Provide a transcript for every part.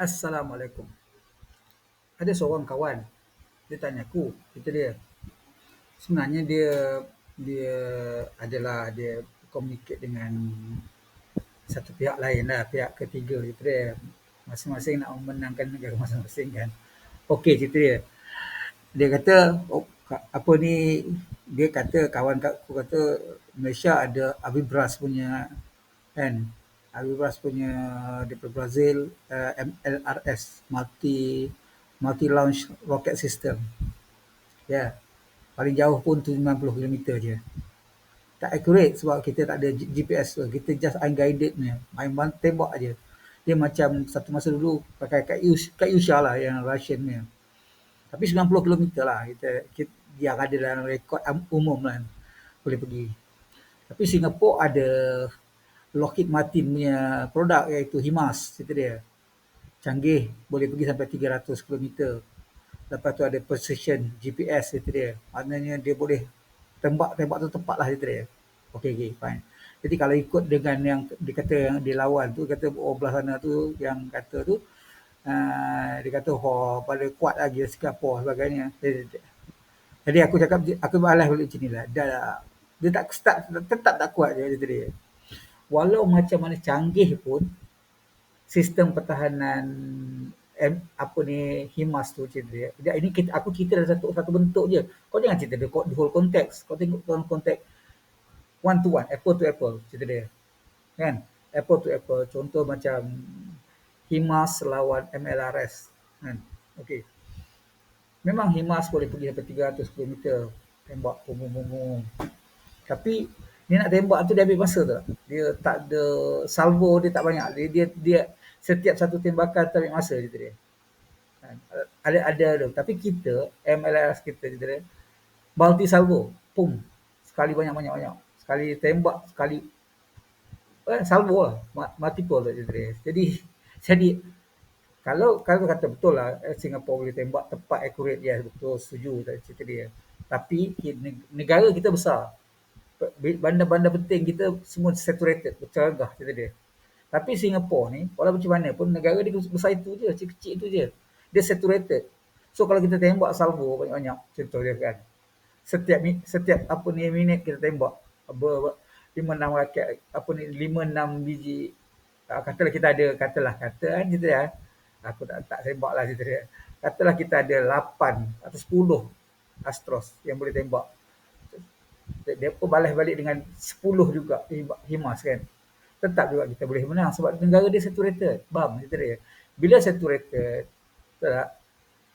Assalamualaikum. Ada seorang kawan, dia tanya aku, kata dia, sebenarnya dia dia adalah dia communicate dengan satu pihak lain lah, pihak ketiga kata dia. Masing-masing nak memenangkan negara masing-masing kan. Okey cerita dia. Dia kata, oh, apa ni, dia kata, kawan aku kata, Malaysia ada Avibras punya, kan, Avibras punya daripada Brazil, uh, MLRS, Multi Multi Launch Rocket System. Ya. Paling jauh pun 90 km je. Tak accurate sebab kita tak ada GPS tu. Kita just unguided ni. Main tembak je. Dia macam satu masa dulu pakai kat Yus, kat Yusha lah yang Russian ni. Tapi 90 km lah. Kita, kita yang ada dalam rekod umum lah. Boleh pergi. Tapi Singapura ada Lockheed Martin punya produk iaitu HIMARS. Cerita dia. Canggih. Boleh pergi sampai 300 km. Lepas tu ada precision GPS cerita dia. Maknanya dia boleh tembak-tembak tu tepat lah cerita dia. Okey, okey, fine. Jadi kalau ikut dengan yang dia kata yang dia lawan tu, kata oh belah sana tu yang kata tu, uh, dia kata oh pada kuat lagi Singapura sebagainya. Jadi aku cakap, aku balas balik macam ni lah. Dah, dia tak start, tetap tak kuat je cerita dia. Walau macam mana canggih pun, sistem pertahanan M, apa ni HIMARS tu cerita dia. Dia ini kita, aku cerita dalam satu satu bentuk je. Kau jangan cerita the, the whole context. Kau tengok dalam konteks one to one, apple to apple cerita dia. Kan? Apple to apple. Contoh macam HIMARS lawan MLRS. Kan? Okey. Memang HIMARS boleh pergi sampai 300 km tembak pum pum. Tapi dia nak tembak tu dia ambil masa tu. Dia tak ada salvo dia tak banyak. Dia dia, dia setiap satu tembakan tak ambil masa gitu dia. Kan? Ada ada tu. Tapi kita MLRS kita gitu dia. Multi salvo, pum. Sekali banyak-banyak banyak. Sekali tembak, sekali eh, salvo lah. Multiple tu gitu dia. Jadi jadi kalau kalau kata betul lah eh, Singapura boleh tembak tepat accurate ya betul setuju tak cerita dia. Tapi negara kita besar. Bandar-bandar penting kita semua saturated, berceragah cerita dia. Tapi Singapura ni, walau macam mana pun negara dia besar itu je, kecil-kecil itu je. Dia saturated. So kalau kita tembak salvo banyak-banyak, contoh dia kan. Setiap setiap apa ni minit kita tembak ber, lima enam raket apa ni lima enam biji uh, katalah kita ada katalah kata kan kita ya aku tak tak tembak lah kita dia katalah kita ada lapan atau sepuluh astros yang boleh tembak dia pun balas balik dengan sepuluh juga himas kan tetap juga kita boleh menang sebab negara dia saturated. Bam, kita dia. Bila saturated, tak,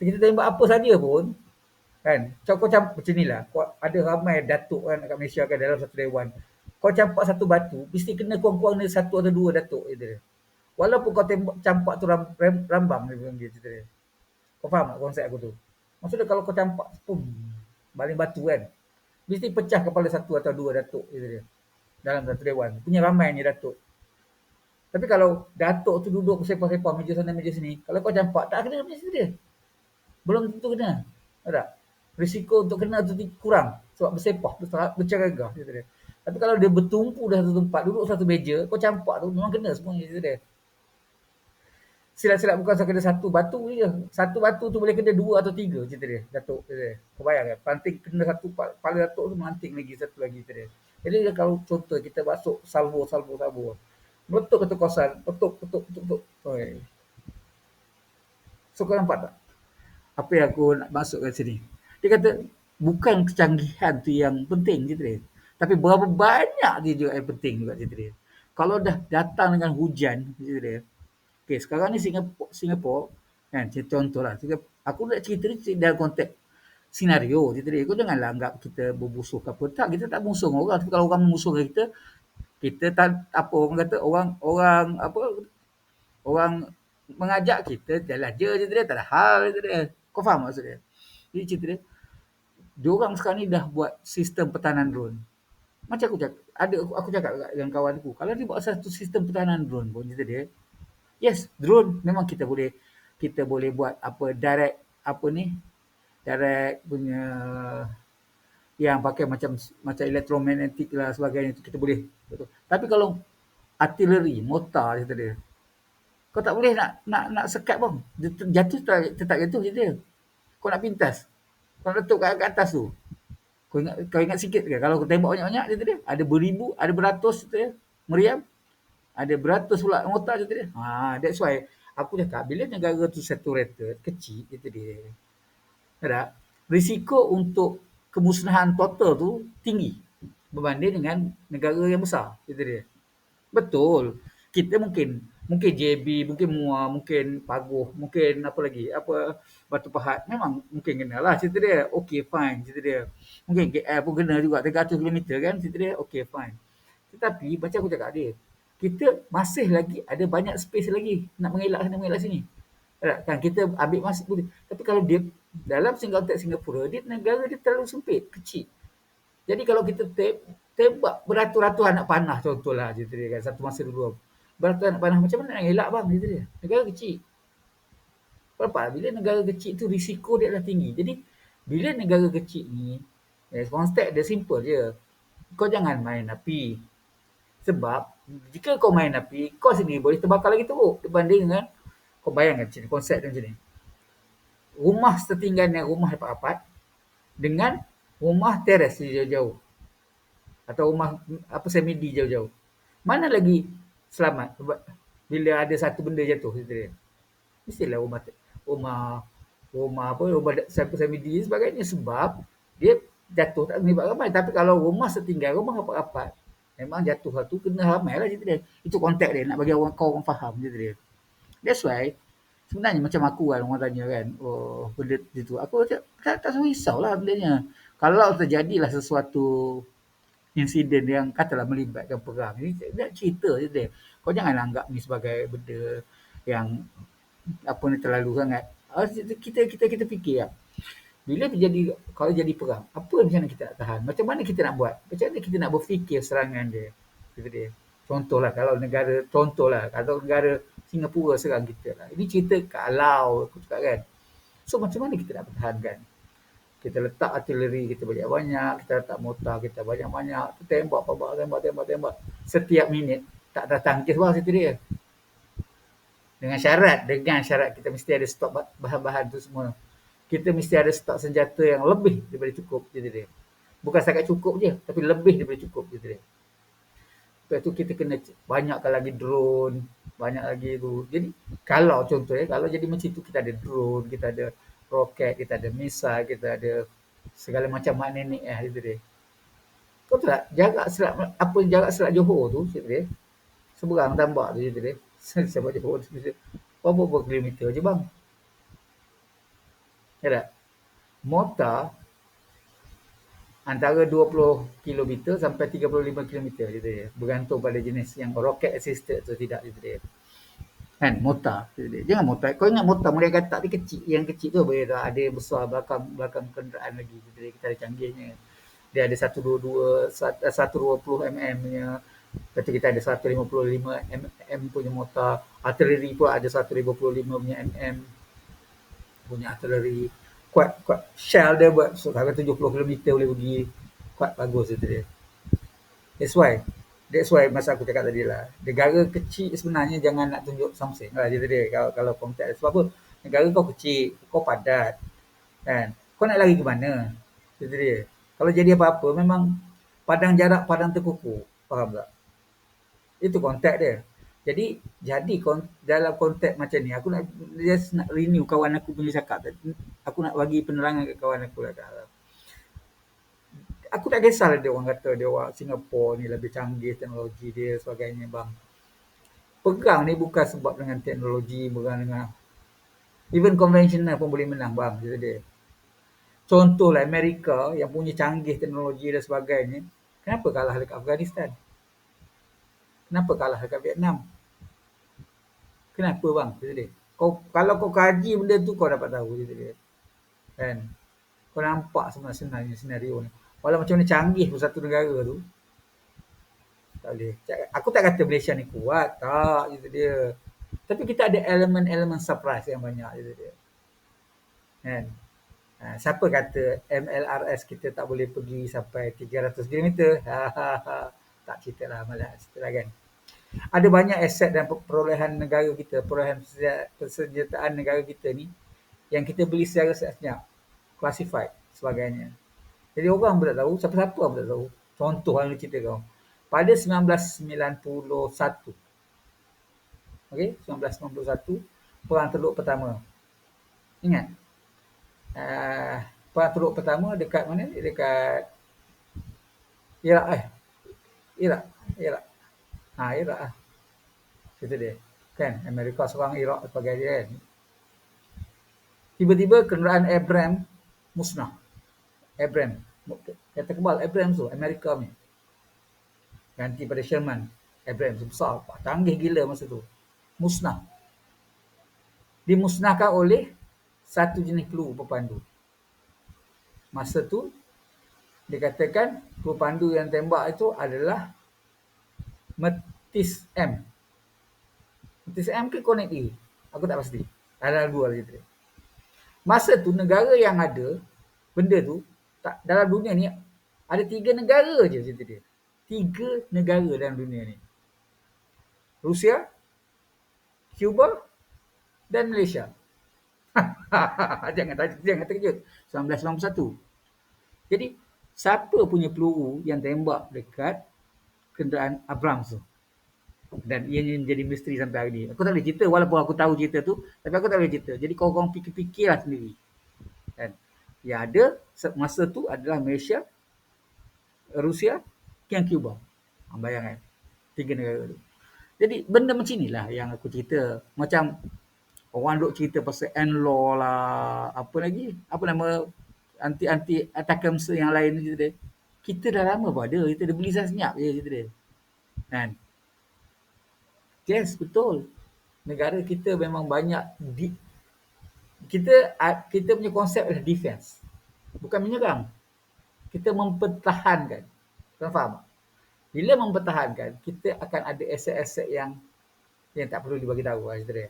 kita tembak apa saja pun, kan, kau campak macam ni lah. Ada ramai datuk kan kat Malaysia kan dalam satu dewan. Kau campak satu batu, mesti kena kurang-kurang ni satu atau dua datuk. Gitu dia. Walaupun kau tembak campak tu ram, ram, rambang dia cerita dia. Kau faham tak konsep aku tu? Maksudnya kalau kau campak, pum, baling batu kan, mesti pecah kepala satu atau dua datuk. Gitu dia dalam satu dewan. Punya ramai ni datuk. Tapi kalau datuk tu duduk sepah-sepah meja sana meja sini, kalau kau campak tak kena macam dia. Belum tentu kena. Tak? Risiko untuk kena tu kurang sebab bersepah, berceragah gitu dia. Tapi kalau dia bertumpu dah satu tempat, duduk satu meja, kau campak tu memang kena semuanya gitu dia. Silap-silap bukan sekadar satu batu je. Satu batu tu boleh kena dua atau tiga cerita dia. Datuk. Dia. Kau bayang kan? Panting kena satu kepala datuk tu melanting lagi satu lagi cerita dia. Jadi kalau contoh kita masuk salvo, salvo, salvo. Meletup ke kawasan, petuk, petuk, petuk, petuk. Oi. So kau nampak tak? Apa yang aku nak masuk kat sini. Dia kata, bukan kecanggihan tu yang penting, cerita dia. Tapi berapa banyak dia juga yang penting juga, cerita dia. Kalau dah datang dengan hujan, cerita dia. Okay, sekarang ni Singapura, Singapura kan, contoh lah. Aku nak cerita ni dalam konteks senario cerita dia. Kau janganlah anggap kita bermusuh ke apa. Tak, kita tak musuh dengan orang. Tapi kalau orang memusuhkan kita, kita tak apa orang kata orang orang apa orang mengajak kita jalan je cerita dia tak ada hal cerita dia. Kau faham maksud dia? Jadi cerita dia dia orang sekarang ni dah buat sistem pertahanan drone. Macam aku cakap, ada aku, aku cakap dengan kawan aku, kalau dia buat satu sistem pertahanan drone pun cerita dia, yes, drone memang kita boleh kita boleh buat apa direct apa ni direct punya yang pakai macam macam elektromagnetik lah sebagainya itu kita boleh betul. Tapi kalau artileri, kata dia. Kau tak boleh nak nak nak sekat pun. Dia jatuh tetap, tetap jatuh je dia. Kau nak pintas. Kau nak letup kat, kat atas tu. Kau ingat, kau ingat sikit ke? Kalau kau tembak banyak-banyak dia. Ada beribu, ada beratus dia. Meriam. Ada beratus pula mortar dia. Ha, that's why aku cakap bila negara tu saturated, kecil itu dia. Tak? Risiko untuk kemusnahan total tu tinggi berbanding dengan negara yang besar. Itu dia. Betul. Kita mungkin mungkin JB, mungkin MUA, mungkin Paguh, mungkin apa lagi? Apa Batu Pahat. Memang mungkin kena lah cerita dia. Okay fine cerita dia. Mungkin KL pun kena juga 300 km kan cerita dia. Okay fine. Tetapi macam aku cakap dia, kita masih lagi ada banyak space lagi nak mengelak sana mengelak sini. Kan kita ambil masa boleh. Tapi kalau dia dalam single Singapura, dia negara dia terlalu sempit, kecil. Jadi kalau kita te- tembak beratus-ratus anak panah contohlah cerita dia kan satu masa dulu. Beratus anak panah macam mana nak elak bang cerita dia. Negara kecil. Berapa? Bila negara kecil tu risiko dia adalah tinggi. Jadi bila negara kecil ni, eh, konsep dia simple je. Kau jangan main api. Sebab jika kau main api, kau sendiri boleh terbakar lagi teruk berbanding dengan kau bayangkan macam ni, konsep macam ni. Rumah setinggan yang rumah rapat-rapat dengan rumah teres jauh-jauh. Atau rumah apa semidi jauh-jauh. Mana lagi selamat bila ada satu benda jatuh dia. Mestilah rumah rumah rumah apa rumah siapa semidi sebagainya sebab dia jatuh tak melibat ramai tapi kalau rumah setinggal rumah rapat-rapat Memang jatuh satu kena ramai lah cerita dia. Itu konteks dia nak bagi orang kau orang faham cerita dia. That's why sebenarnya macam aku kan orang tanya kan oh benda itu aku tak tak, tak risau lah benda Kalau terjadilah sesuatu insiden yang katalah melibatkan perang ni nak cerita je dia. Kau jangan anggap ni sebagai benda yang apa ni terlalu sangat. Ah, kita kita kita fikir lah. Bila terjadi kalau jadi perang, apa macam mana kita nak tahan? Macam mana kita nak buat? Macam mana kita nak berfikir serangan dia? Gitu dia. Contohlah kalau negara contohlah kalau negara Singapura serang kita lah. Ini cerita kalau aku cakap kan. So macam mana kita nak pertahankan? Kita letak artileri kita banyak-banyak, kita letak mortar kita banyak-banyak, kita tembak, tembak, tembak, tembak, tembak. Setiap minit tak datang kes bawah situ dia. Dengan syarat, dengan syarat kita mesti ada stok bahan-bahan tu semua kita mesti ada stok senjata yang lebih daripada cukup jadi dia. Bukan setakat cukup je, tapi lebih daripada cukup jadi dia. Lepas tu kita kena banyakkan lagi drone, banyak lagi tu. Jadi kalau contohnya kalau jadi macam tu kita ada drone, kita ada roket, kita ada misal, kita ada segala macam makna ni eh gitu dia. Kau tahu tak jarak selat apa jarak selat Johor tu gitu dia. Seberang tambak tu gitu dia. Sebab Johor tu berapa kilometer je bang? Ya tak? Mortar antara 20 km sampai 35 km gitu ya. Bergantung pada jenis yang rocket assisted atau tidak gitu ya. Kan mortar gitu dia. Jangan mortar. Kau ingat mortar mereka katak dia kecil. Yang kecil tu boleh tak ada besar belakang belakang kenderaan lagi gitu dia. Kita ada canggihnya. Dia ada 122 120 mm nya. Lepas kita ada 155 mm punya mortar. Artillery pun ada 155 punya mm punya artillery kuat kuat shell dia buat so, harga 70 km boleh pergi kuat bagus itu dia. That's why that's why masa aku cakap tadi lah negara kecil sebenarnya jangan nak tunjuk something lah dia tadi kalau kalau konteks sebab apa negara kau kecil kau padat kan? Kau nak lari ke mana? Itu dia kalau jadi apa-apa memang padang jarak padang terkuku faham tak? Itu konteks dia jadi jadi dalam konteks macam ni aku nak just nak renew kawan aku punya cakap aku nak bagi penerangan ke kawan aku lah aku tak kisah dia orang kata dia orang Singapura ni lebih canggih teknologi dia sebagainya bang. Pegang ni bukan sebab dengan teknologi bukan dengan even konvensional pun boleh menang bang jadi dia. Contohlah Amerika yang punya canggih teknologi dan sebagainya kenapa kalah dekat Afghanistan? Kenapa kalah dekat Vietnam Kenapa bang? Kata dia. Kau, kalau kau kaji benda tu kau dapat tahu. Kata dia. Kan? Kau nampak sebenarnya senario ni. Walau macam mana canggih pun satu negara tu. Tak boleh. Aku tak kata Malaysia ni kuat. Tak. Kata dia. Tapi kita ada elemen-elemen surprise yang banyak. Kata dia. Kan? Ha, siapa kata MLRS kita tak boleh pergi sampai 300 km? Ha, ha, ha. Tak cerita lah malah. Cerita lah kan? Ada banyak aset dan perolehan negara kita, perolehan persenjataan negara kita ni yang kita beli secara senyap, classified sebagainya. Jadi orang pun tak tahu, siapa-siapa pun tak tahu. Contoh yang cerita kau. Pada 1991, okay, 1991, Perang Teluk Pertama. Ingat? Uh, Perang Teluk Pertama dekat mana? Dekat Iraq eh. Iraq. Iraq. Ha, Iraq lah. Cerita dia. Kan? Amerika serang Iraq sebagai dia kan. Tiba-tiba kenderaan Abrams musnah. Abrams. Kata kebal Abrams tu. Amerika ni. Ganti pada Sherman. Abrams besar. Tanggih gila masa tu. Musnah. Dimusnahkan oleh satu jenis peluru berpandu. Masa tu dikatakan peluru pandu yang tembak itu adalah Metis M. Metis M ke Connect E? Aku tak pasti. Ada dua lagi tu. Masa tu negara yang ada benda tu tak dalam dunia ni ada tiga negara je cerita dia. Tiga negara dalam dunia ni. Rusia, Cuba dan Malaysia. jangan jangan terkejut. 1991. Jadi siapa punya peluru yang tembak dekat kenderaan Abrams tu. Dan ia menjadi misteri sampai hari ni. Aku tak boleh cerita walaupun aku tahu cerita tu. Tapi aku tak boleh cerita. Jadi kau orang fikir-fikirlah sendiri. Kan? Yang ada masa tu adalah Malaysia, Rusia, dan Cuba. Bayangkan. Tiga negara tu. Jadi benda macam inilah yang aku cerita. Macam orang duk cerita pasal N-law lah. Apa lagi? Apa nama anti-anti attackams yang lain cerita dia. Kita dah lama pun ada. Kita dah beli senyap je cerita dia. Kan? Yes, betul. Negara kita memang banyak di, kita kita punya konsep adalah defense. Bukan menyerang. Kita mempertahankan. Kau faham? Bila mempertahankan, kita akan ada aset-aset yang yang tak perlu dibagi tahu cerita dia.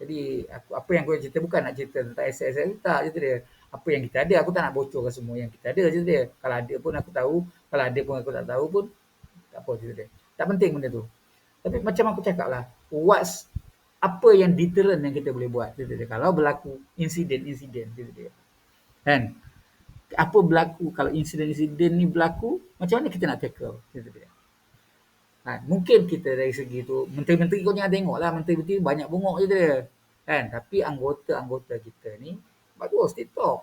Jadi aku, apa yang aku cerita bukan nak cerita tentang itu tak cerita dia. Apa yang kita ada aku tak nak bocorkan semua yang kita ada je dia. Kalau ada pun aku tahu kalau ada pun aku tak tahu pun tak apa cerita dia. Tak penting benda tu. Tapi macam aku cakap lah what's apa yang deterrent yang kita boleh buat? Cerita dia. Kalau berlaku insiden-insiden cerita dia. Kan? Apa berlaku kalau insiden-insiden ni berlaku macam mana kita nak tackle? Cerita dia Ha, mungkin kita dari segi tu menteri-menteri kau jangan tengok lah menteri-menteri banyak bungok je dia kan tapi anggota-anggota kita ni bagus TikTok.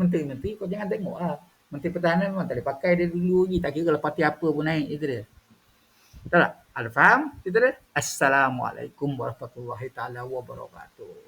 Menteri-menteri kau jangan tengok lah. Menteri Pertahanan memang tak boleh pakai dia dulu lagi. Tak kira kalau parti apa pun naik. Itu dia. Tak tak? Ada faham? Itu dia. Assalamualaikum warahmatullahi ta'ala wabarakatuh.